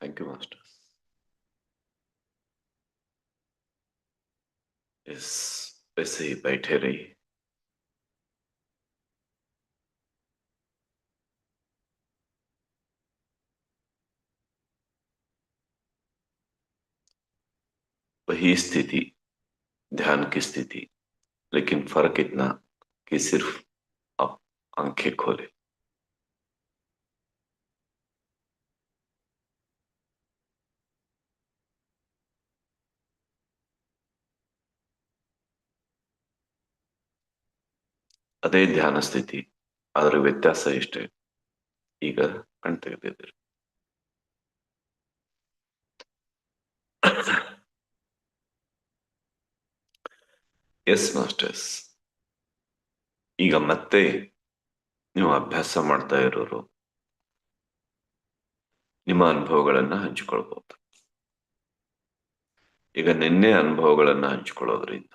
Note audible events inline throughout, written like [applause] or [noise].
Thank you, Masters. Yes, वैसे ही बैठे रहिए वही स्थिति ध्यान की स्थिति लेकिन फ़र्क इतना कि सिर्फ़ आप आँखें खोले ಅದೇ ಧ್ಯಾನ ಸ್ಥಿತಿ. ಅದರ ವ್ಯತ್ಯಾಸ ಇಷ್ಟೇ ಈಗ ಕಣ್ ತೆಗೆದಿದ್ದೀರಿ ಎಸ್ ಮಾಸ್ಟರ್ಸ್ ಈಗ ಮತ್ತೆ ನೀವು ಅಭ್ಯಾಸ ಮಾಡ್ತಾ ಇರೋರು, ನಿಮ್ಮ ಅನುಭವಗಳನ್ನ ಹಂಚಿಕೊಳ್ಬಹುದು ಈಗ ನಿನ್ನೆ ಅನುಭವಗಳನ್ನ ಹಂಚಿಕೊಳ್ಳೋದ್ರಿಂದ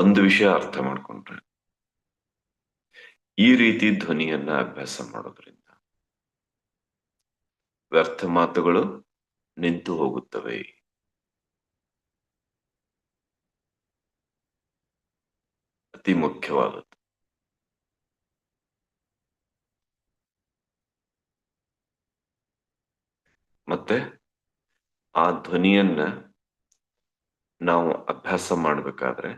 ಒಂದು ವಿಷಯ ಅರ್ಥ ಮಾಡ್ಕೊಂಡ್ರೆ, ಈ ರೀತಿ ಧ್ವನಿಯನ್ನ ಅಭ್ಯಾಸ ಮಾಡೋದ್ರಿಂದ ವ್ಯರ್ಥ ಮಾತುಗಳು ನಿಂತು ಹೋಗುತ್ತವೆ. ಅತಿ ಮುಖ್ಯವಾದದ್ದು. ಮತ್ತೆ ಆ ಧ್ವನಿಯನ್ನ ನಾವು ಅಭ್ಯಾಸ ಮಾಡಬೇಕಾದ್ರೆ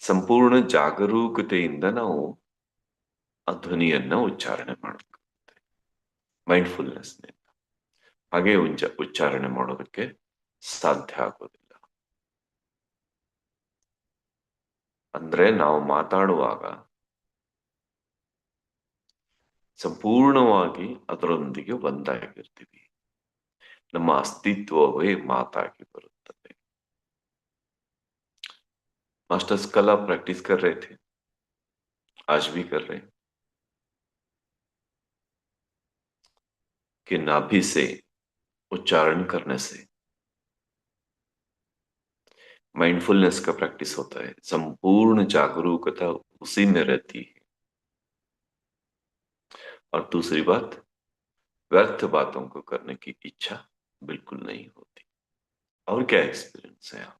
ಸಂಪೂರ್ಣ ಜಾಗರೂಕತೆಯಿಂದ ನಾವು ಆ ಧ್ವನಿಯನ್ನ ಉಚ್ಚಾರಣೆ ಮಾಡಬೇಕಾಗುತ್ತೆ ಮೈಂಡ್ಫುಲ್ನೆಸ್ ಹಾಗೆ ಉಂಚ, ಉಚ್ಚಾರಣೆ ಮಾಡೋದಕ್ಕೆ ಸಾಧ್ಯ ಆಗೋದಿಲ್ಲ. ಅಂದ್ರೆ ನಾವು ಮಾತಾಡುವಾಗ ಸಂಪೂರ್ಣವಾಗಿ ಅದರೊಂದಿಗೆ ಒಂದಾಗಿರ್ತೀವಿ. ನಮ್ಮ ಅಸ್ತಿತ್ವವೇ ಮಾತಾಗಿ ಬರುತ್ತದೆ मास्टर्स कल आप प्रैक्टिस कर रहे थे। आज भी कर रहे कि नाभि से, उच्चारण करने से। माइंडफुलनेस का प्रैक्टिस होता है। संपूर्ण जागरूकता उसी में रहती है। और दूसरी बात, व्यर्थ बातों को करने की इच्छा बिल्कुल नहीं होती। और क्या एक्सपीरियंस है आप?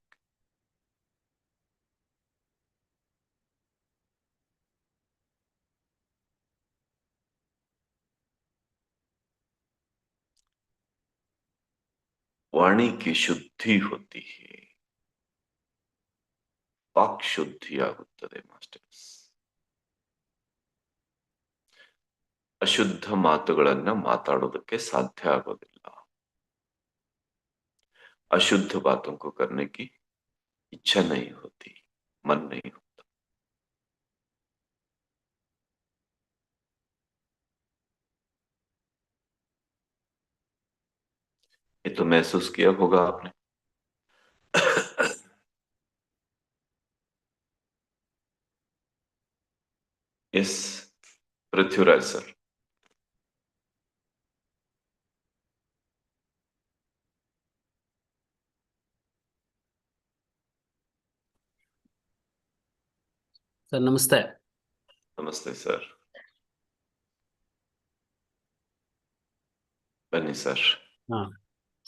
वाणी की ಶುದ್ಧಿ होती है ವಾಕ್ ಶುದ್ಧಿ ಆಗುತ್ತದೆ ಮಾಸ್ಟರ್ಸ್ ಅಶುದ್ಧ ಮಾತುಗಳನ್ನ ಮಾತಾಡೋದಕ್ಕೆ ಸಾಧ್ಯ ಆಗೋದಿಲ್ಲ अशुद्ध बातों को करने की इच्छा नहीं होती मन नहीं होता ये तो महसूस किया होगा आपने। इस पृथ्वीराज सर। सर नमस्ते। नमस्ते सर। बनी सर। हाँ।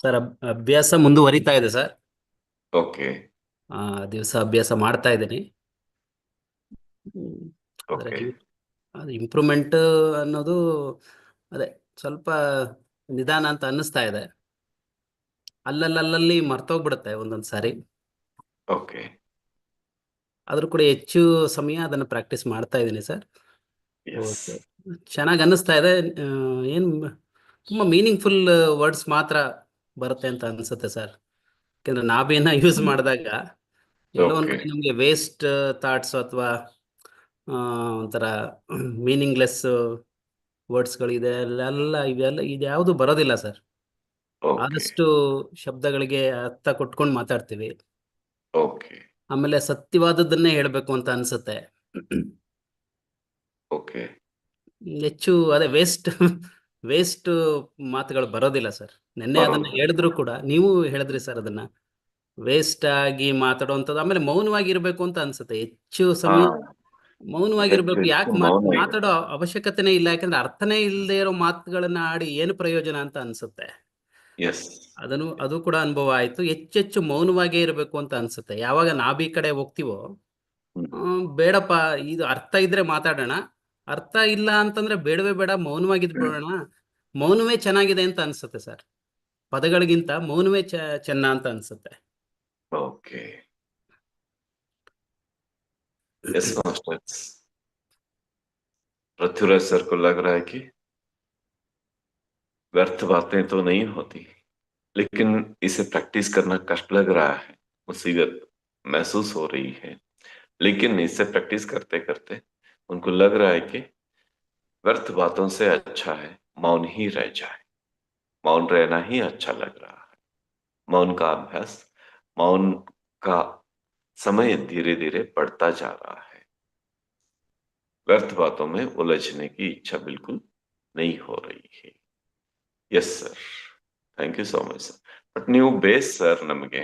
ಸರ್ ಅಭ್ಯಾಸ ಮುಂದುವರಿತಾ ಇದೆ ಸರ್. ಓಕೆ. ಆ ದಿವಸ ಅಭ್ಯಾಸ ಮಾಡ್ತಾ ಇದ್ದೀನಿ. ಅದು ಇಂಪ್ರೂವ್ಮೆಂಟ್ ಅನ್ನೋದು ಅದೇ ಸ್ವಲ್ಪ ನಿಧಾನ ಅಂತ ಅನ್ನಿಸ್ತಾ ಇದೆ. ಅಲ್ಲಲ್ಲಲ್ಲಿ ಮರ್ತೋಗ್ಬಿಡುತ್ತೆ ಒಂದೊಂದು ಸಾರಿ. ಓಕೆ. ಆದ್ರೂ ಕೂಡ ಹೆಚ್ಚು ಸಮಯ ಅದನ್ನ ಪ್ರಾಕ್ಟೀಸ್ ಮಾಡ್ತಾ ಇದ್ದೀನಿ ಸರ್. ಓಕೆ. ಚೆನ್ನಾಗಿ ಅನ್ನಿಸ್ತಾ ಇದೆ. ಏನು ತುಂಬಾ ಮೀನಿಂಗ್ಫುಲ್ ವರ್ಡ್ಸ್ ಮಾತ್ರ ಬರುತ್ತೆ ಅಂತ ಅನ್ಸುತ್ತೆ ಸರ್. ಯಾಕಂದ್ರೆ ನಾಭಿಯನ್ನ ಯೂಸ್ ಮಾಡಿದಾಗ ಎಲ್ಲೋ ಒಂದ್ ಕಡೆ ನಮ್ಗೆ ವೇಸ್ಟ್ ಥಾಟ್ಸ್ ಅಥವಾ ಒಂಥರ ಮೀನಿಂಗ್ಲೆಸ್ ವರ್ಡ್ಸ್ಗಳಿದೆ ಅಲ್ಲೆಲ್ಲ ಇವೆಲ್ಲ ಇದ್ಯಾವುದು ಬರೋದಿಲ್ಲ ಸರ್. ಆದಷ್ಟು ಶಬ್ದಗಳಿಗೆ ಅರ್ಥ ಕೊಟ್ಕೊಂಡು ಮಾತಾಡ್ತೀವಿ. ಆಮೇಲೆ ಸತ್ಯವಾದದ್ದನ್ನೇ ಹೇಳ್ಬೇಕು ಅಂತ ಅನ್ಸುತ್ತೆ. ಹೆಚ್ಚು ಅದೇ ವೇಸ್ಟ್ ವೇಸ್ಟ್ [laughs] ಮಾತುಗಳು ಬರೋದಿಲ್ಲ ಸರ್. ನಿನ್ನೆ ಅದನ್ನ ಹೇಳಿದ್ರು ಕೂಡ ನೀವು ಹೇಳಿದ್ರಿ ಸರ್ ಅದನ್ನ. ವೇಸ್ಟ್ ಆಗಿ ಮಾತಾಡುವಂತದ್ದು ಆಮೇಲೆ ಮೌನವಾಗಿ ಇರ್ಬೇಕು ಅಂತ ಅನ್ಸುತ್ತೆ. ಹೆಚ್ಚು ಸಮಯ ಮೌನವಾಗಿರ್ಬೇಕು ಯಾಕೆ ಮಾತಾಡೋ ಅವಶ್ಯಕತೆನೇ ಇಲ್ಲ ಯಾಕಂದ್ರೆ ಅರ್ಥನೇ ಇಲ್ಲದೆ ಇರೋ ಮಾತುಗಳನ್ನ ಆಡಿ ಏನು ಪ್ರಯೋಜನ ಅಂತ ಅನ್ಸುತ್ತೆ. ಅದನ್ನು ಅದು ಕೂಡ ಅನುಭವ ಆಯ್ತು. ಹೆಚ್ಚೆಚ್ಚು ಮೌನವಾಗೇ ಇರಬೇಕು ಅಂತ ಅನ್ಸುತ್ತೆ. ಯಾವಾಗ ನಾಭಿ ಕಡೆ ಹೋಗ್ತೀವೋ ಬೇಡಪ್ಪ ಇದು ಅರ್ಥ ಇದ್ರೆ ಮಾತಾಡೋಣ. ಅರ್ಥ ಇಲ್ಲ ಅಂತಂದ್ರೆ ಬೇಡವೇ ಬೇಡ ಮೌನವಾಗಿದ್ ಬಿಡೋಣ. ಮೌನವೇ ಚೆನ್ನಾಗಿದೆ ಅಂತ ಅನ್ಸುತ್ತೆ ಸರ್. ಪದಗಳಿಗಿಂತ ಮೌನವೇ ಚ ಚೆನ್ನ ಅಂತ ಅನ್ಸುತ್ತೆ okay yes masters Prithviraj sir को लग रहा है कि व्यर्थ बातें तो नहीं होती लेकिन इसे प्रैक्टिस करना कष्ट लग रहा है मुसीबत महसूस हो रही है लेकिन इससे प्रैक्टिस करते करते उनको लग रहा है कि व्यर्थ बातों से अच्छा है मौन ही रह जाए मौन रहना ही अच्छा लग रहा है मौन का अभ्यास मौन का समय धीरे धीरे बढ़ता जा रहा है व्यर्थ बातों में उलझने की इच्छा बिल्कुल नहीं हो रही है yes sir thank you so much sir but ನೀವು ಬೇಸ್ ಸರ್ ನಮಗೆ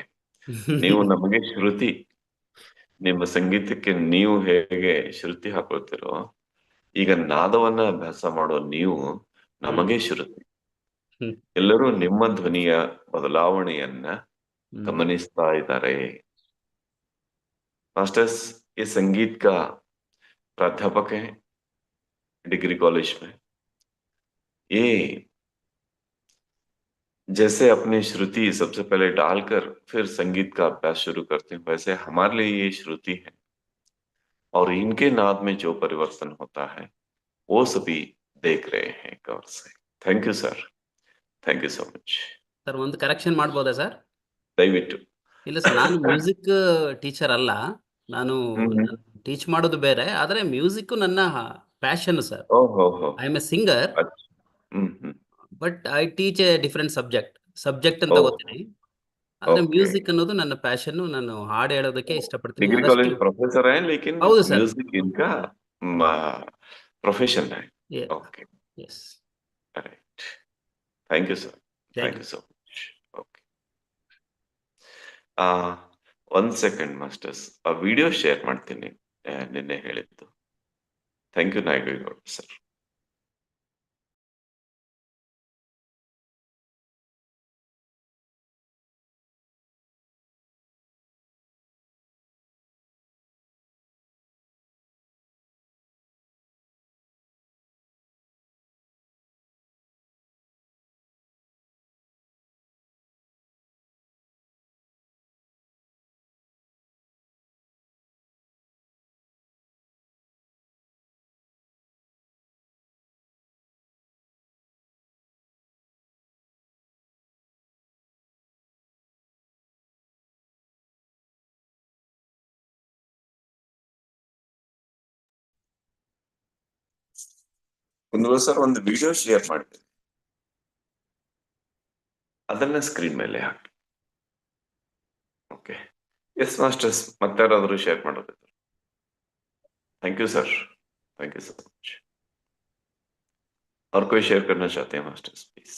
ನೀವು [laughs] ನಮಗೆ ಶ್ರುತಿ ನಿಮ್ಮ ಸಂಗೀತಕ್ಕೆ ನೀವು ಹೇಗೆ ಶ್ರುತಿ ಹಾಕೊಳ್ತಿರೋ ಈಗ ನಾದವನ್ನ ಅಭ್ಯಾಸ ಮಾಡೋ ನೀವು ನಮಗೆ ಶ್ರುತಿ ಹ್ಮ್. ಎಲ್ಲರೂ ನಿಮ್ಮ ಧ್ವನಿಯ ಬದಲಾವಣೆಯನ್ನ ಹ್ಮ್. गमनिस्ता इधर है मास्टर्स ये संगीत का प्राध्यापक है डिग्री कॉलेज में ये जैसे अपनी श्रुति सबसे पहले डालकर फिर संगीत का अभ्यास शुरू करते हैं वैसे हमारे लिए ये श्रुति है और इनके नाद में जो परिवर्तन होता है वो सभी देख रहे हैं गौर से thank you sir thank you so much sir ಒಂದು ಕರೆಕ್ಷನ್ ಮಾಡ್ಬೋದಾ ಸರ್ ದಯವಿಟ್ಟು. ಇಲ್ಲ ಸರ್ ನಾನು ಮ್ಯೂಸಿಕ್ ಟೀಚರ್ ಅಲ್ಲ. ನಾನು ಟೀಚ್ ಮಾಡೋದು ಬೇರೆ ಆದ್ರೆ ಮ್ಯೂಸಿಕ್ ನನ್ನ passion sir I am a singer but I teach a different subject subject ಅಂತ ತಗೋತೀನಿ ಆದ್ರೆ ಮ್ಯೂಸಿಕ್ ಅನ್ನೋದು ನನ್ನ ಪ್ಯಾಷನ್ ನಾನು ಹಾಡು ಹೇಳೋದಕ್ಕೆ ಇಷ್ಟಪಡ್ತೀನಿ. ಹೌದು sir profession Thank you, sir. Thank you so much. Okay. ಆ ಒಂದ್ ಸೆಕೆಂಡ್ ಮಾಸ್ಟರ್ಸ್ ಆ ವಿಡಿಯೋ ಶೇರ್ ಮಾಡ್ತೀನಿ ಆ, ನಿನ್ನೆ ಹೇಳಿದ್ದು thank you Naigowda sir ಒಂದು ಸರ್ ಒಂದು ವಿಡಿಯೋ ಶೇರ್ ಮಾಡ್ತೀನಿ ಅದನ್ನ ಸ್ಕ್ರೀನ್ ಮೇಲೆ ಹಾಕಿ ಓಕೆ ಎಸ್ ಮಾಸ್ಟರ್ಸ್ ಮತ್ತಾರಾದರೂ ಶೇರ್ ಮಾಡೋದು thank you sir thank you so much और कोई शेयर करना चाहते हैं मास्टर्स प्लीज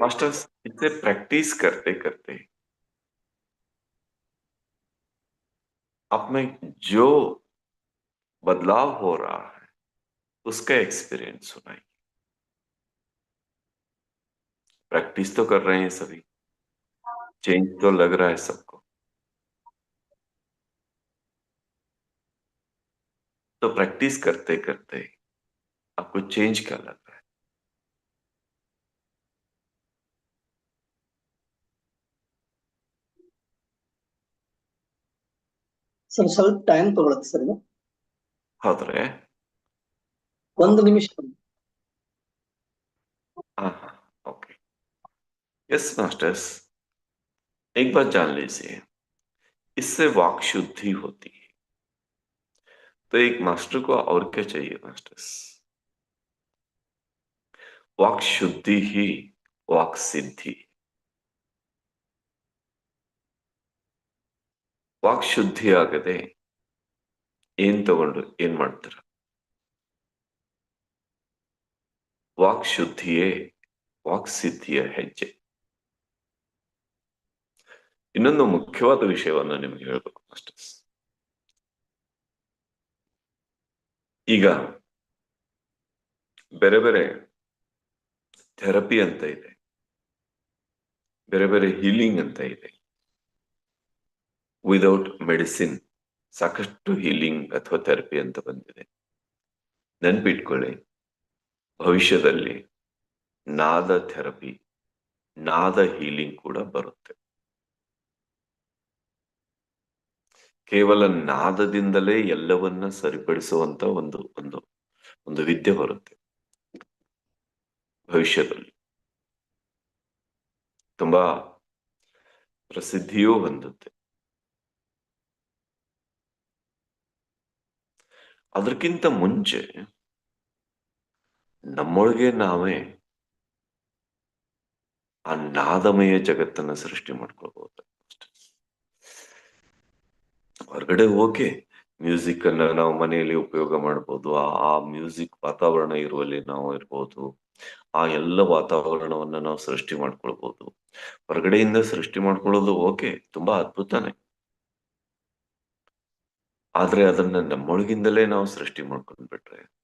मास्टर्स इससे प्रैक्टिस करते करते आप में जो बदलाव हो रहा है, उसका एक्सपीरियंस सुनाइए। प्रैक्टिस तो कर रहे हैं सभी। चेंज तो लग रहा है सबको। तो प्रैक्टिस करते करते आपको चेंज क्या लग? रहा है ಸರ್ ಸ್ವಲ್ಪ ಟೈಮ್ ತಗೊಳತ್ತೆ ಸರ್ ಇದು ಹೌದ್ರೆ ಒಂದು ನಿಮಿಷ हाँ हाँ ओके यस मास्टर्स एक बात जान लीजिए इससे वाक शुद्धि होती है तो एक मास्टर को और क्या चाहिए मास्टर्स वाक शुद्धि ही वाक सिद्धि ವಾಕ್ ಶುದ್ಧಿ ಆಗದೆ ಏನ್ ತಗೊಂಡು ಏನ್ ಮಾಡ್ತಾರ? ವಾಕ್ ಶುದ್ಧಿಯೇ ವಾಕ್ ಸಿದ್ಧಿಯ ಹೆಜ್ಜೆ. ಇನ್ನೊಂದು ಮುಖ್ಯವಾದ ವಿಷಯವನ್ನು ನಿಮ್ಗೆ ಹೇಳಬೇಕು ಈಗ ಬೇರೆ ಬೇರೆ ಥೆರಪಿ ಅಂತ ಇದೆ. ಬೇರೆ ಬೇರೆ ಹೀಲಿಂಗ್ ಅಂತ ಇದೆ. ವಿದೌಟ್ ಮೆಡಿಸಿನ್ ಸಾಕಷ್ಟು ಹೀಲಿಂಗ್ ಅಥವಾ ಥೆರಪಿ ಅಂತ ಬಂದಿದೆ. ನೆನ್ಪಿಟ್ಕೊಳ್ಳಿ, ಭವಿಷ್ಯದಲ್ಲಿ ನಾದ ಥೆರಪಿ ನಾದ ಹೀಲಿಂಗ್ ಕೂಡ ಬರುತ್ತೆ. ಕೇವಲ ನಾದದಿಂದಲೇ ಎಲ್ಲವನ್ನ ಸರಿಪಡಿಸುವಂತ ಒಂದು ಒಂದು ಒಂದು ವಿದ್ಯೆ ಬರುತ್ತೆ ಭವಿಷ್ಯದಲ್ಲಿ. ತುಂಬಾ ಪ್ರಸಿದ್ಧಿಯೂ ಹೊಂದುತ್ತೆ. ಅದಕ್ಕಿಂತ ಮುಂಚೆ ನಮ್ಮೊಳಗೆ ನಾವೇ ಆ ನಾದಮಯ ಜಗತ್ತನ್ನ ಸೃಷ್ಟಿ ಮಾಡ್ಕೊಳ್ಬಹುದು ಹೊರಗಡೆ ಓಕೆ ಮ್ಯೂಸಿಕ್ ಅನ್ನ ನಾವು ಮನೆಯಲ್ಲಿ ಉಪಯೋಗ ಮಾಡ್ಬೋದು. ಆ ಮ್ಯೂಸಿಕ್ ವಾತಾವರಣ ಇರುವಲ್ಲಿ ನಾವು ಇರ್ಬೋದು. ಆ ಎಲ್ಲ ವಾತಾವರಣವನ್ನ ನಾವು ಸೃಷ್ಟಿ ಮಾಡ್ಕೊಳ್ಬಹುದು ಹೊರಗಡೆಯಿಂದ ಸೃಷ್ಟಿ ಮಾಡ್ಕೊಳ್ಳೋದು ಓಕೆ, ತುಂಬಾ ಅದ್ಭುತನೇ. ಆದ್ರೆ ಅದನ್ನ ನಮ್ಮೊಳಗಿಂದಲೇ ನಾವು ಸೃಷ್ಟಿ ಮಾಡ್ಕೊಂಡ್ಬಿಟ್ರೆ,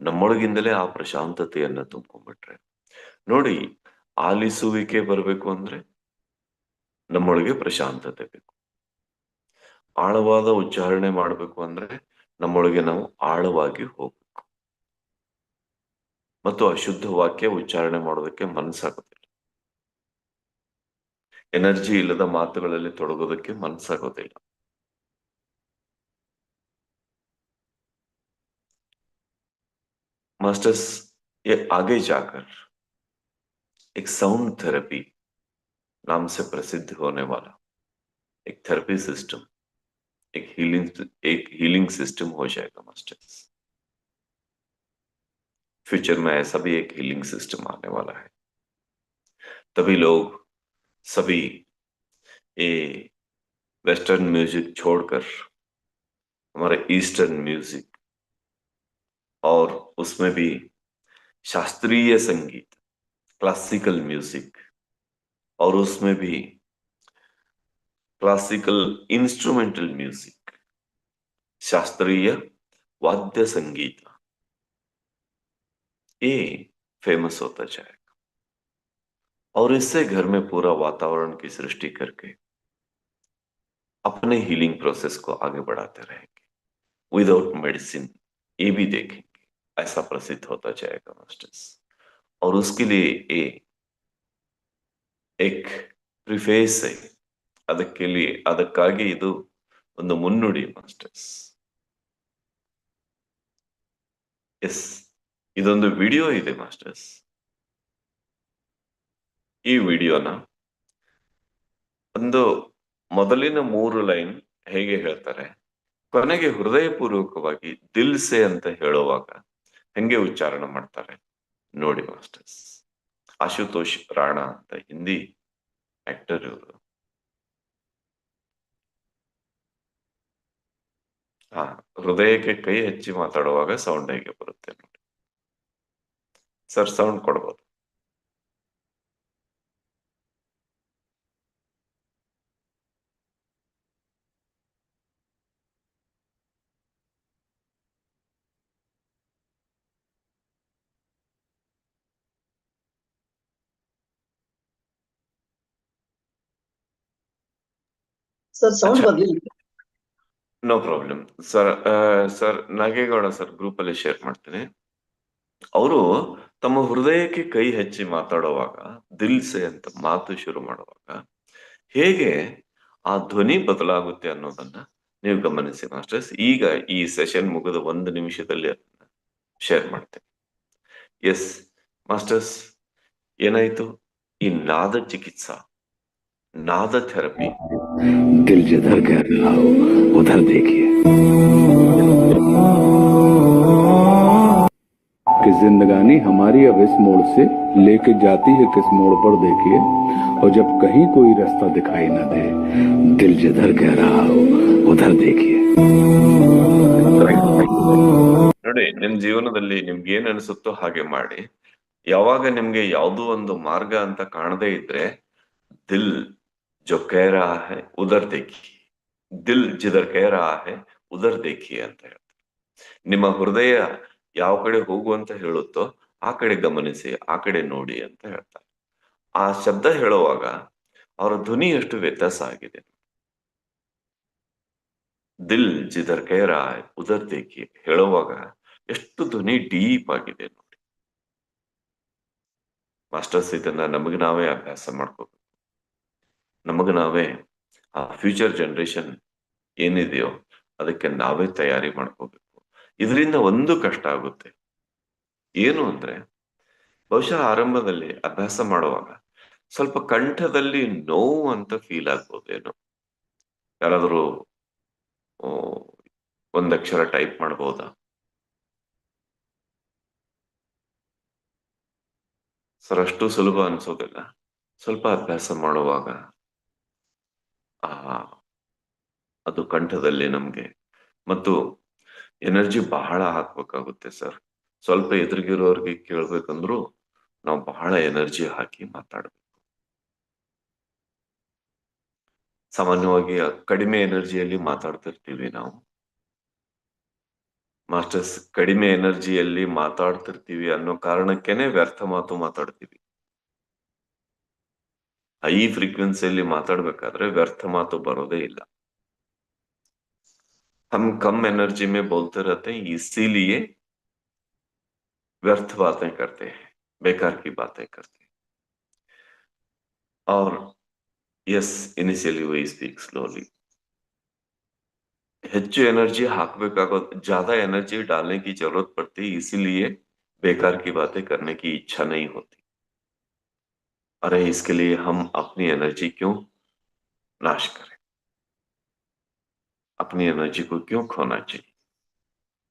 ನಮ್ಮೊಳಗಿಂದಲೇ ಆ ಪ್ರಶಾಂತತೆಯನ್ನ ತುಂಬ್ಕೊಂಡ್ಬಿಟ್ರೆ. ನೋಡಿ, ಆಲಿಸುವಿಕೆ ಬರಬೇಕು ಅಂದ್ರೆ ನಮ್ಮೊಳಗೆ ಪ್ರಶಾಂತತೆ ಬೇಕು. ಆಳವಾದ ಉಚ್ಚಾರಣೆ ಮಾಡಬೇಕು ಅಂದ್ರೆ ನಮ್ಮೊಳಗೆ ನಾವು ಆಳವಾಗಿ ಹೋಗ್ಬೇಕು. ಮತ್ತು ಅಶುದ್ಧ ವಾಕ್ಯ ಉಚ್ಚಾರಣೆ ಮಾಡೋದಕ್ಕೆ ಮನಸ್ಸಾಗೋದಿಲ್ಲ. ಎನರ್ಜಿ ಇಲ್ಲದ ಮಾತುಗಳಲ್ಲಿ ತೊಡಗೋದಕ್ಕೆ ಮನಸ್ಸಾಗೋದಿಲ್ಲ. मास्टर्स ये आगे जाकर एक साउंड थेरेपी नाम से प्रसिद्ध होने वाला, एक थेरेपी सिस्टम, एक हीलिंग एक हीलिंग सिस्टम हो जाएगा मास्टर्स। फ्यूचर में ऐसा भी एक हीलिंग सिस्टम आने वाला है। तभी लोग सभी ये वेस्टर्न म्यूज़िक छोड़कर, हमारे ईस्टर्न म्यूज़िक और उसमें भी शास्त्रीय संगीत क्लासिकल म्यूज़िक और उसमें भी क्लासिकल इंस्ट्रूमेंटल म्यूज़िक शास्त्रीय वाद्य संगीत। ये फ़ेमस होता जाएगा। और इससे घर में पूरा वातावरण की सृष्टि करके अपने हीलिंग प्रोसेस को आगे बढ़ाते रहेंगे। विदाउट मेडिसिन ये भी देखेंगे ऐसा प्रसिद्ध होता जाएगा मास्टर्स और उसके लिए ये एक ಪ್ರಿಫೇಸ್ ಅದಕ್ಕೆ ಅದಕ್ಕಾಗಿ ಇದು ಒಂದು ಮುನ್ನುಡಿ ಮಾಸ್ಟರ್ಸ್ ಎಸ್ ಇದೊಂದು ವಿಡಿಯೋ ಇದೆ ಮಾಸ್ಟರ್ಸ್ ಈ ವಿಡಿಯೋನ ಒಂದು ಮೊದಲಿನ ಮೂರು ಲೈನ್ ಹೇಗೆ ಹೇಳ್ತಾರೆ ಕೊನೆಗೆ ಹೃದಯಪೂರ್ವಕವಾಗಿ ದಿಲ್ಸೆ ಅಂತ ಹೇಳುವಾಗ ಹೆಂಗೆ ಉಚ್ಚಾರಣೆ ಮಾಡ್ತಾರೆ? ನೋಡಿ ಮಾಸ್ಟರ್ಸ್. ಆಶುತೋಷ್ ರಾಣಾ ಅಂತ ಹಿಂದಿ ಆಕ್ಟರ್ ಇವರು. ಹಾ, ಹೃದಯಕ್ಕೆ ಕೈ ಹಚ್ಚಿ ಮಾತಾಡುವಾಗ ಸೌಂಡ್ ಹೇಗೆ ಬರುತ್ತೆ ನೋಡಿ. ಸರ್ ಸೌಂಡ್ ಕೊಡ್ಬೋದು. Sir sound. ಬರ್ಲಿಲ್ಲ. No problem sir sir Nagegowda sir group ಅಲ್ಲಿ ಶೇರ್ ಮಾಡ್ತೀನಿ. ಅವರು ತಮ್ಮ ಹೃದಯಕ್ಕೆ ಕೈ ಹಚ್ಚಿ ಮಾತಾಡುವಾಗ ದಿಲ್ಸೆ ಅಂತ ಮಾತು ಶುರು ಮಾಡುವಾಗ ಹೇಗೆ ಆ ಧ್ವನಿ ಬದಲಾಗುತ್ತೆ ಅನ್ನೋದನ್ನ ನೀವು ಗಮನಿಸಿ ಮಾಸ್ಟರ್ಸ್. ಈಗ ಈ ಸೆಷನ್ ಮುಗಿದ ಒಂದು ನಿಮಿಷದಲ್ಲಿ ಅದನ್ನ ಶೇರ್ ಮಾಡ್ತೇನೆ. ಎಸ್ ಮಾಸ್ಟರ್ಸ್ ಏನಾಯ್ತು? ಈ ನಾದ ಚಿಕಿತ್ಸಾ ನಾದ ಥೆರಪಿ दिल जिधर कह रहा हो उधर देखिए कि जिंदगानी हमारी अब इस मोड़ से लेके जाती है किस मोड़ पर देखिए और जब कहीं कोई रास्ता दिखाई न दे दिल जिधर कह रहा हो उधर देखिए ನೋಡಿ ನಿಮ್ ಜೀವನದಲ್ಲಿ ನಿಮ್ಗೆ ಏನ್ ಅನ್ಸುತ್ತೋ ಹಾಗೆ ಮಾಡಿ ಯಾವಾಗ ನಿಮ್ಗೆ ಯಾವ್ದೋ ಒಂದು ಮಾರ್ಗ ಅಂತ ಕಾಣದೇ ಇದ್ರೆ ದಿಲ್ जो कह रहा है उधर देखिए ದಿಲ್ ಜಿದರ್ ಕಹ ರಹಾ ಹೈ ಉದರ್ ದೇಖಿಯೆ ಅಂತ ಹೇಳ್ತಾರೆ ನಿಮ್ಮ ಹೃದಯ ಯಾವ ಕಡೆ ಹೋಗು ಅಂತ ಹೇಳುತ್ತೋ ಆ ಕಡೆ ಗಮನಿಸಿ ಆ ಕಡೆ ನೋಡಿ ಅಂತ ಹೇಳ್ತಾರೆ ಆ ಶಬ್ದ ಹೇಳುವಾಗ ಅವರ ಧ್ವನಿ ಎಷ್ಟು ವ್ಯತ್ಯಾಸ ಆಗಿದೆ ದಿಲ್ ಜಿದರ್ ಕಹ ರಹಾ ಹೈ ಉದರ್ ದೇಖಿಯೆ ಹೇಳುವಾಗ ಎಷ್ಟು ಧ್ವನಿ ಡೀಪ್ ಆಗಿದೆ ನೋಡಿ ಮಾಸ್ಟರ್ಸ್ ಇದನ್ನ ನಮಗೆ ನಾವೇ ಅಭ್ಯಾಸ ಮಾಡ್ಕೋಬೇಕು ನಮಗೆ ನಾವೇ ಆ ಫ್ಯೂಚರ್ ಜನ್ರೇಷನ್ ಏನಿದೆಯೋ ಅದಕ್ಕೆ ನಾವೇ ತಯಾರಿ ಮಾಡ್ಕೋಬೇಕು. ಇದರಿಂದ ಒಂದು ಕಷ್ಟ ಆಗುತ್ತೆ. ಏನು ಅಂದ್ರೆ ಬಹುಶಃ ಆರಂಭದಲ್ಲಿ ಅಭ್ಯಾಸ ಮಾಡುವಾಗ ಸ್ವಲ್ಪ ಕಂಠದಲ್ಲಿ ನೋವು ಅಂತ ಫೀಲ್ ಆಗ್ಬೋದೇನೋ. ಯಾರಾದರೂ ಒಂದಕ್ಷರ ಟೈಪ್ ಮಾಡ್ಬೋದಾ? ಸರ್, ಅಷ್ಟು ಸುಲಭ ಅನ್ಸೋದಿಲ್ಲ. ಸ್ವಲ್ಪ ಅಭ್ಯಾಸ ಮಾಡುವಾಗ ಆ, ಅದು ಕಂಠದಲ್ಲಿ ನಮ್ಗೆ. ಮತ್ತು ಎನರ್ಜಿ ಬಹಳ ಹಾಕ್ಬೇಕಾಗುತ್ತೆ ಸರ್. ಸ್ವಲ್ಪ ಎದುರಿಗಿರೋರ್ಗೆ ಕೇಳ್ಬೇಕಂದ್ರು ನಾವು ಬಹಳ ಎನರ್ಜಿ ಹಾಕಿ ಮಾತಾಡ್ಬೇಕು. ಸಾಮಾನ್ಯವಾಗಿ ಕಡಿಮೆ ಎನರ್ಜಿಯಲ್ಲಿ ಮಾತಾಡ್ತಿರ್ತೀವಿ ನಾವು. ಮಾಸ್ಟರ್ಸ್ ಕಡಿಮೆ ಎನರ್ಜಿಯಲ್ಲಿ ಮಾತಾಡ್ತಿರ್ತೀವಿ ಅನ್ನೋ ಕಾರಣಕ್ಕೇನೆ ವ್ಯರ್ಥ ಮಾತು ಮಾತಾಡ್ತೀವಿ. ಹೈ ಫ್ರೀಕ್ವೆನ್ಸಿಯಲ್ಲಿ ಮಾತಾಡ್ಬೇಕಾದ್ರೆ ವ್ಯರ್ಥ ಮಾತು ಬರೋದೇ ಇಲ್ಲ हम कम एनर्जी में बोलते रहते हैं इसीलिए व्यर्थ बातें करते हैं बेकार की बातें करते हैं और यस इनिशियली वही स्पीक स्लोली ಹೆಚ್ಚು ಎನರ್ಜಿ ಹಾಕಬೇಕಾಗೋ ज्यादा एनर्जी डालने की जरूरत पड़ती इसीलिए बेकार की बातें करने की इच्छा नहीं होती अरे, इसके लिए हम अपनी एनर्जी क्यों नाश करें? अपनी एनर्जी को क्यों खोना चाहिए?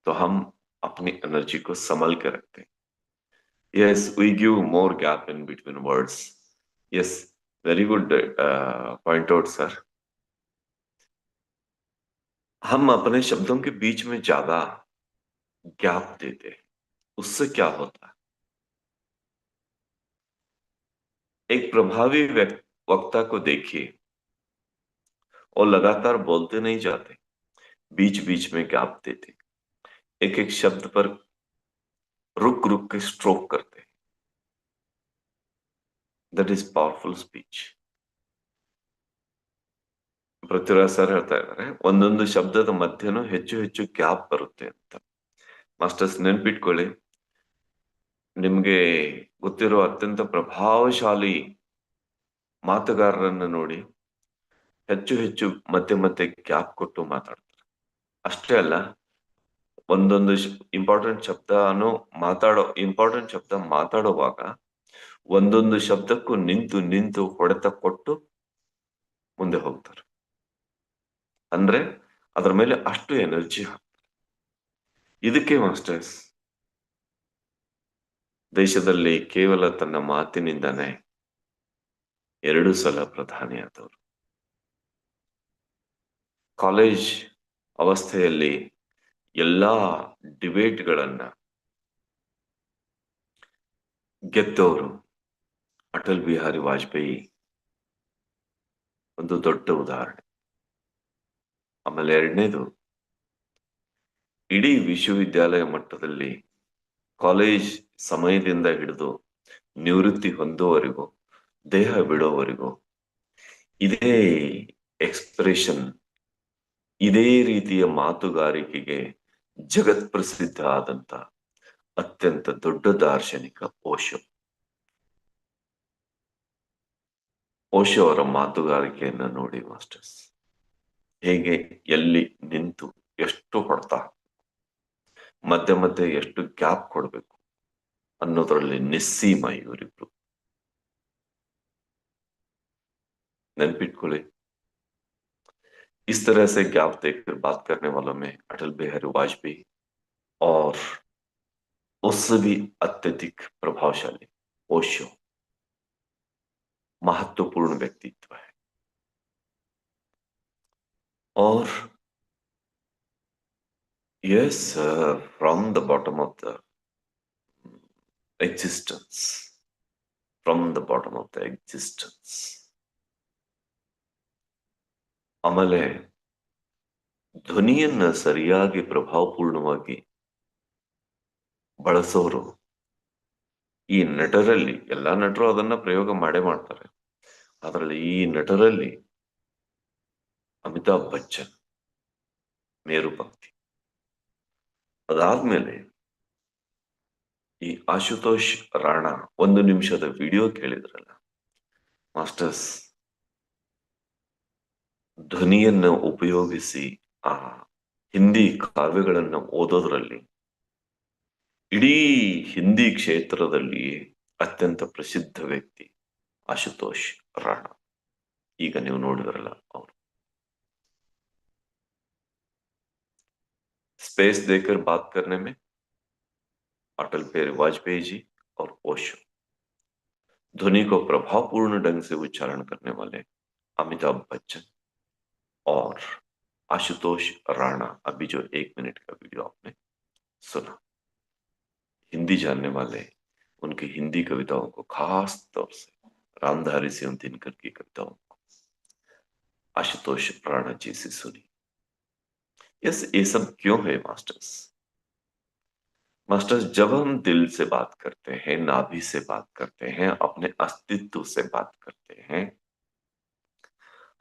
तो हम अपनी एनर्जी को संभल के रखते हैं। Yes we give more gap in between words yes very good point out sir हम अपने शब्दों के बीच में ज़्यादा गैप देते हैं। उससे क्या होता है? एक प्रभावी वक्ता को देखिए और लगातार बोलते नहीं जाते बीच बीच में गैप देते एक एक शब्द पर रुक रुक के स्ट्रोक करते that is powerful speech Prithviraj sir ಹೇಳ್ತಾ ಇದ್ದಾರೆ ಒಂದೊಂದು ಶಬ್ದದ ಮಧ್ಯನೂ ಹೆಚ್ಚು ಹೆಚ್ಚು ಗ್ಯಾಪ್ ಬರುತ್ತೆ ಅಂತ ಮಾಸ್ಟರ್ಸ್ ನೆನ್ಪಿಟ್ಕೊಳ್ಳಿ ನಿಮ್ಗೆ ಗೊತ್ತಿರೋ ಅತ್ಯಂತ ಪ್ರಭಾವಶಾಲಿ ಮಾತುಗಾರರನ್ನು ನೋಡಿ ಹೆಚ್ಚು ಹೆಚ್ಚು ಮತ್ತೆ ಮತ್ತೆ ಗ್ಯಾಪ್ ಕೊಟ್ಟು ಮಾತಾಡ್ತಾರೆ. ಅಷ್ಟೇ ಅಲ್ಲ, ಒಂದೊಂದು ಇಂಪಾರ್ಟೆಂಟ್ ಶಬ್ದನು ಮಾತಾಡೋ ಇಂಪಾರ್ಟೆಂಟ್ ಶಬ್ದ ಮಾತಾಡುವಾಗ ಒಂದೊಂದು ಶಬ್ದಕ್ಕೂ ನಿಂತು ನಿಂತು ಹೊಡೆತ ಕೊಟ್ಟು ಮುಂದೆ ಹೋಗ್ತಾರೆ. ಅಂದ್ರೆ ಅದರ ಮೇಲೆ ಅಷ್ಟು ಎನರ್ಜಿ ಹಾಕ್ತಾರೆ. ಇದಕ್ಕೆ ಮಾಸ್ಟರ್ಸ್ ದೇಶದಲ್ಲಿ ಕೇವಲ ತನ್ನ ಮಾತಿನಿಂದಾನೇ ಎರಡು ಸಲ ಪ್ರಧಾನಿಯಾದವರು. ಕಾಲೇಜ್ ಅವಸ್ಥೆಯಲ್ಲಿ ಎಲ್ಲಾ ಡಿಬೇಟ್ಗಳನ್ನ ಗೆದ್ದವರು ಅಟಲ್ ಬಿಹಾರಿ ವಾಜಪೇಯಿ. ಒಂದು ದೊಡ್ಡ ಉದಾಹರಣೆ. ಆಮೇಲೆ ಎರಡನೇದು, ಇಡೀ ವಿಶ್ವವಿದ್ಯಾಲಯ ಮಟ್ಟದಲ್ಲಿ ಕಾಲೇಜ್ ಸಮಯದಿಂದ ಹಿಡಿದು ನಿವೃತ್ತಿ ಹೊಂದುವವರೆಗೂ, ದೇಹ ಬಿಡೋವರೆಗೂ ಇದೇ ಎಕ್ಸ್ಪ್ರೆಷನ್ ಇದೇ ರೀತಿಯ ಮಾತುಗಾರಿಕೆಗೆ ಜಗತ್ ಪ್ರಸಿದ್ಧ ಆದಂತ ಅತ್ಯಂತ ದೊಡ್ಡ ದಾರ್ಶನಿಕ ಓಶೋ. ಓಶೋ ಅವರ ಮಾತುಗಾರಿಕೆಯನ್ನ ನೋಡಿ ಮಾಸ್ಟರ್ಸ್. ಹೇಗೆ, ಎಲ್ಲಿ ನಿಂತು, ಎಷ್ಟು ಹೊಡ್ತಾ? ಮಧ್ಯೆ ಮಧ್ಯೆ ಎಷ್ಟು ಗ್ಯಾಪ್ ಕೊಡ್ಬೇಕು? ಅನ್ನೋದ್ರಲ್ಲಿ ನಿಸ್ಸೀಮ ಇವರಿಬ್ರು ನೆನ್ಪಿಟ್ಕೊಳ್ಳಿ इस तरह से गैप देखकर बात करने वालों में अटल बिहारी वाजपेयी और उससे भी अत्यधिक प्रभावशाली ओशो महत्वपूर्ण व्यक्तित्व है और yes uh, from the bottom of the existence. From the bottom of the existence. ಆಮೇಲೆ, ಧ್ವನಿಯನ್ನ ಸರಿಯಾಗಿ ಪ್ರಭಾವಪೂರ್ಣವಾಗಿ ಬಳಸೋರು ಈ ನಟರಲ್ಲಿ, ಎಲ್ಲಾ ನಟರು ಅದನ್ನ ಪ್ರಯೋಗ ಮಾಡೇ ಮಾಡ್ತಾರೆ. ಅದರಲ್ಲಿ ಈ ನಟರಲ್ಲಿ ಅಮಿತಾಬ್ ಬಚ್ಚನ್ ಮೇರು ಭಕ್ತಿ ಅದಾದ್ಮೇಲೆ ಈ ಆಶುತೋಷ್ ರಾಣಾ ಒಂದು ನಿಮಿಷದ ವಿಡಿಯೋ ಕೇಳಿದ್ರಲ್ಲ ಮಾಸ್ಟರ್ಸ್ ಧ್ವನಿಯನ್ನ ಉಪಯೋಗಿಸಿ ಆ ಹಿಂದಿ ಕಾವ್ಯಗಳನ್ನ ಓದೋದ್ರಲ್ಲಿ ಇಡೀ ಹಿಂದಿ ಕ್ಷೇತ್ರದಲ್ಲಿ ಅತ್ಯಂತ ಪ್ರಸಿದ್ಧ ವ್ಯಕ್ತಿ ಆಶುತೋಷ್ ರಾಣಾ ಈಗ ನೀವು ನೋಡಿದ್ರಲ್ಲ ಅವರು स्पेस देकर बात करने में अटल बिहारी वाजपेयी जी और ओशो। ध्वनि को प्रभावपूर्ण ढंग से उच्चारण करने वाले अमिताभ बच्चन और आशुतोष राणा, अभी जो एक मिनट का वीडियो आपने सुना। हिंदी जानने वाले उनकी हिंदी कविताओं को खास तौर से रामधारी सिंह दिनकर की कविताओं को आशुतोष राणा जी से सुनी यस, ये सब क्यों है, मास्टर्स? मास्टर्स, जब हम दिल से बात करते हैं, नाभि से बात करते हैं, अपने अस्तित्व से बात करते हैं,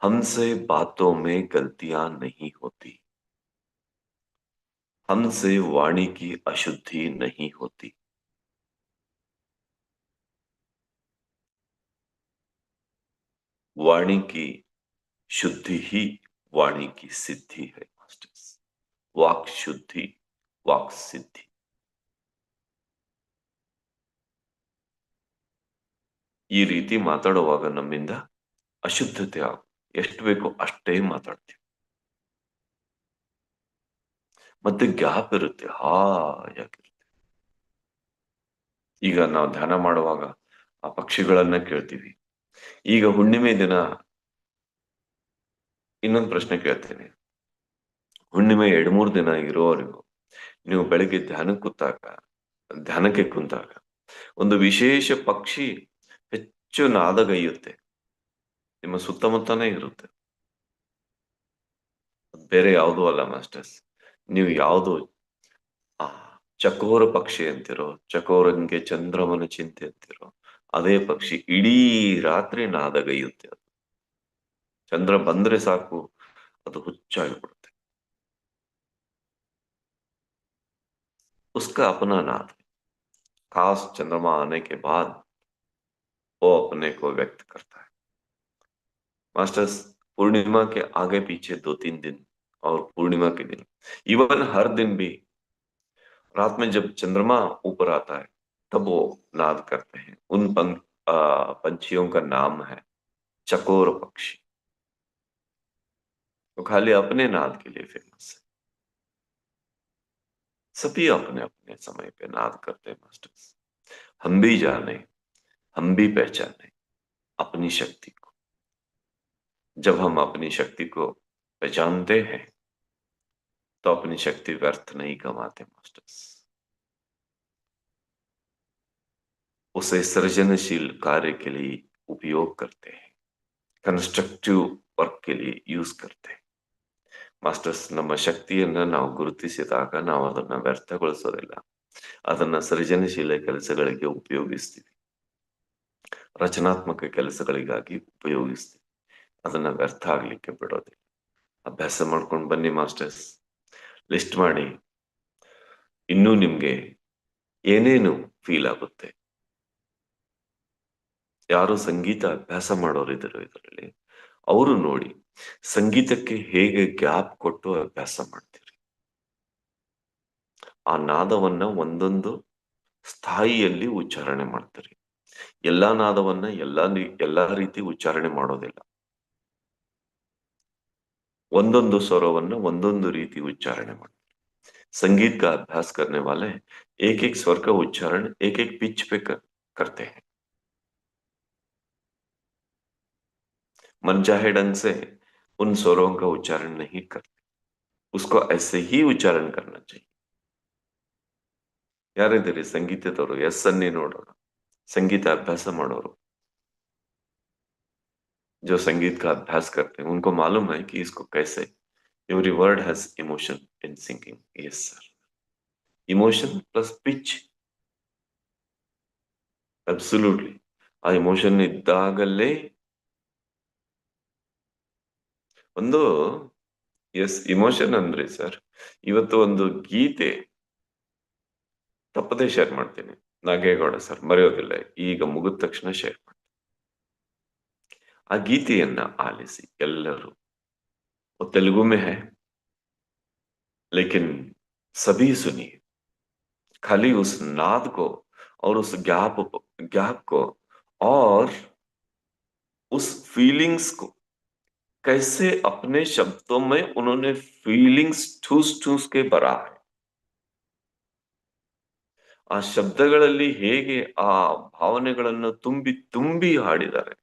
हमसे बातों में गलतियाँ नहीं होती। हमसे वाणी की अशुद्धि नहीं होती। वाणी की शुद्धि ही वाणी की सिद्धि है, मास्टर्स। वाक शुद्धि, वाक सिद्धि। ಈ ರೀತಿ ಮಾತಾಡುವಾಗ ನಮ್ಮಿಂದ ಅಶುದ್ಧತೆ ಆಗು ಎಷ್ಟು ಬೇಕೋ ಅಷ್ಟೇ ಮಾತಾಡ್ತೀವಿ. ಮತ್ತೆ ಗ್ಯಾಪ್ ಇರುತ್ತೆ, ಹಾಯಾಗಿರುತ್ತೆ. ಈಗ ನಾವು ಧ್ಯಾನ ಮಾಡುವಾಗ ಆ ಪಕ್ಷಿಗಳನ್ನ ಕೇಳ್ತೀವಿ. ಈಗ ಹುಣ್ಣಿಮೆ ದಿನ ಇನ್ನೊಂದು ಪ್ರಶ್ನೆ ಕೇಳ್ತೇನೆ. ಹುಣ್ಣಿಮೆ ಎರಡ್ ಮೂರು ದಿನ ಇರೋವರೆಗೂ ನೀವು ಬೆಳಗ್ಗೆ ಧ್ಯಾನಕ್ಕೆ ಕೂತಾಗ, ಧ್ಯಾನಕ್ಕೆ ಕುಂತಾಗ ಒಂದು ವಿಶೇಷ ಪಕ್ಷಿ ಹೆಚ್ಚು ನಾದಗೈಯುತ್ತೆ ನಿಮ್ಮ ಸುತ್ತಮುತ್ತನೇ ಇರುತ್ತೆ ಬೇರೆ ಯಾವುದೂ ಅಲ್ಲ ಮಾಸ್ಟರ್ಸ್ ನೀವು ಯಾವುದು ಆ ಚಕೋರ ಪಕ್ಷಿ ಅಂತಿರೋ ಚಕೋರಂಗೆ ಚಂದ್ರಮನ ಚಿಂತೆ ಅಂತಿರೋ ಅದೇ ಪಕ್ಷಿ ಇಡೀ ರಾತ್ರಿ ನಾದಗೈಯುತ್ತೆ ಅದು ಚಂದ್ರ ಬಂದ್ರೆ ಸಾಕು ಅದು ಹುಚ್ಚಾಗಿಬಿಡುತ್ತೆ उसका अपना नाद है खास चंद्रमा आने के बाद वो अपने को व्यक्त करता है। मास्टर्स, पूर्णिमा के आगे पीछे दो तीन दिन और पूर्णिमा के दिन। इवन हर दिन भी रात में जब चंद्रमा ऊपर आता है, तब वो नाद करते हैं। उन पंछियों का नाम है चकोर पक्षी। तो खाली अपने नाद के लिए फ़ेमस है। सभी अपने अपने समय पे नाद करते हैं मास्टर्स। हम भी जाने हम भी पहचाने अपनी शक्ति को जब हम अपनी शक्ति को पहचानते हैं तो अपनी शक्ति व्यर्थ नहीं कमाते मास्टर्स उसे सृजनशील कार्य के लिए उपयोग करते हैं ಕನ್ಸ್ಟ್ರಕ್ಟಿವ್ ವರ್ಕ್ ಗೆ ಯೂಸ್ करते ಮಾಸ್ಟರ್ಸ್ ನಮ್ಮ ಶಕ್ತಿಯನ್ನ ನಾವು ಗುರುತಿಸಿದಾಗ ನಾವು ಅದನ್ನ ವ್ಯರ್ಥಗೊಳಿಸೋದಿಲ್ಲ ಅದನ್ನ ಸೃಜನಶೀಲ ಕೆಲಸಗಳಿಗೆ ಉಪಯೋಗಿಸ್ತೀವಿ ರಚನಾತ್ಮಕ ಕೆಲಸಗಳಿಗಾಗಿ ಉಪಯೋಗಿಸ್ತೀವಿ ಅದನ್ನ ವ್ಯರ್ಥ ಆಗ್ಲಿಕ್ಕೆ ಬಿಡೋದಿಲ್ಲ. ಅಭ್ಯಾಸ ಮಾಡ್ಕೊಂಡು ಬನ್ನಿ ಮಾಸ್ಟರ್ಸ್. ಲಿಸ್ಟ್ ಮಾಡಿ. ಇನ್ನೂ ನಿಮ್ಗೆ ಏನೇನು ಫೀಲ್ ಆಗುತ್ತೆ? ಯಾರು ಸಂಗೀತ ಅಭ್ಯಾಸ ಮಾಡೋರಿದ್ರು ಇದರಲ್ಲಿ, ಅವರು ನೋಡಿ ಸಂಗೀತಕ್ಕೆ ಹೇಗೆ ಗ್ಯಾಪ್ ಕೊಟ್ಟು ಅಭ್ಯಾಸ ಮಾಡ್ತೀರಿ? ಆ ನಾದವನ್ನ ಒಂದೊಂದು ಸ್ಥಾಯಿಯಲ್ಲಿ ಉಚ್ಚಾರಣೆ ಮಾಡ್ತೀರಿ. ಎಲ್ಲಾ ನಾದವನ್ನ ಎಲ್ಲಾ ಎಲ್ಲಾ ರೀತಿ ಉಚ್ಚಾರಣೆ ಮಾಡೋದಿಲ್ಲ ಒಂದೊಂದು ಸ್ವರವನ್ನ ಒಂದೊಂದು ರೀತಿ ಉಚ್ಚಾರಣೆ ಮಾಡ್ತಾರೆ संगीत का अभ्यास करने वाले एक एक स्वर का उच्चारण एक एक पिच पे कर, करते हैं मनचाहे ढंग से उन स्वरों का उच्चारण नहीं करते उसको ऐसे ही उच्चारण करना चाहिए ಯಾರಿದ್ದೀರಿ ಸಂಗೀತದವರು ಎಸ್ ಅನ್ನಿ ನೋಡೋಣ ಸಂಗೀತ ಅಭ್ಯಾಸ ಮಾಡೋರು जो संगीत का अभ्यास करते हैं उनको मालूम है कि इसको कैसे every word has emotion in singing yes sir emotion plus pitch absolutely ಆ ಇಮೋಷನ್ ಇದ್ದಾಗಲೇ ಒಂದು ಎಸ್ ಇಮೋಷನ್ ಅಂದ್ರೆ ಸರ್ ಇವತ್ತು ಒಂದು ಗೀತೆ ತಪ್ಪದೇ ಶೇರ್ ಮಾಡ್ತೀನಿ ನಾಗೇಗೌಡ ಸರ್ ಮರೆಯೋದಿಲ್ಲ ಈಗ ಮುಗಿದ ತಕ್ಷಣ ಶೇರ್ ಮಾಡ್ತೀನಿ ಆ ಗೀತೆಯನ್ನ ಆಲಿಸಿ ಎಲ್ಲರೂ वो तेलुगु में है लेकिन सभी सुनिए खाली उस नाद को और उस गैप गैप को और उस फीलिंग्स को कैसे अपने शब्दों में उन्होंने फीलिंग्स ठूस ठूस के बरा है ಆ ಶಬ್ದಗಳಲ್ಲಿ ಹೇಗೆ ಆ ಭಾವನೆಗಳನ್ನು ತುಂಬಿ ತುಂಬಿ ಹಾಡಿದ್ದಾರೆ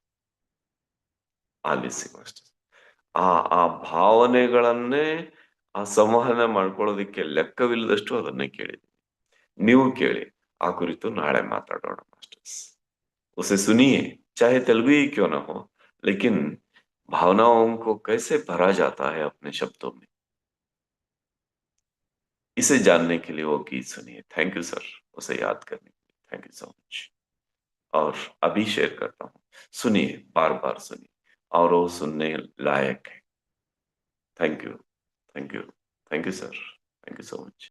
ಆಲಿಸಿ ಮಾಸ್ಟರ್ ಆ ಆ ಭಾವನೆಗಳನ್ನೇ ಆ ಸಂವಹನ ಮಾಡ್ಕೊಳ್ಳೋದಿಕ್ಕೆ ಲೆಕ್ಕವಿಲ್ಲದಷ್ಟು ಅದನ್ನೇ ಕೇಳಿದ್ವಿ ನೀವು ಕೇಳಿ ಆ ಕುರಿತು ನಾಳೆ ಮಾತಾಡೋಣ ಮಾಸ್ಟರ್ಸ್ उसे सुनिए चाहे तेलुगु ही क्यों ना हो लेकिन भावनाओं को कैसे भरा जाता है अपने शब्दों में इसे जानने के लिए वो गीत सुनिए थैंक यू सर उसे याद करने के लिए। थैंक यू सो मच और अभी शेयर करता हूँ। सुनिए बार बार सुनिए। और वो सुनने लायक है। Thank you thank you thank you sir thank you so much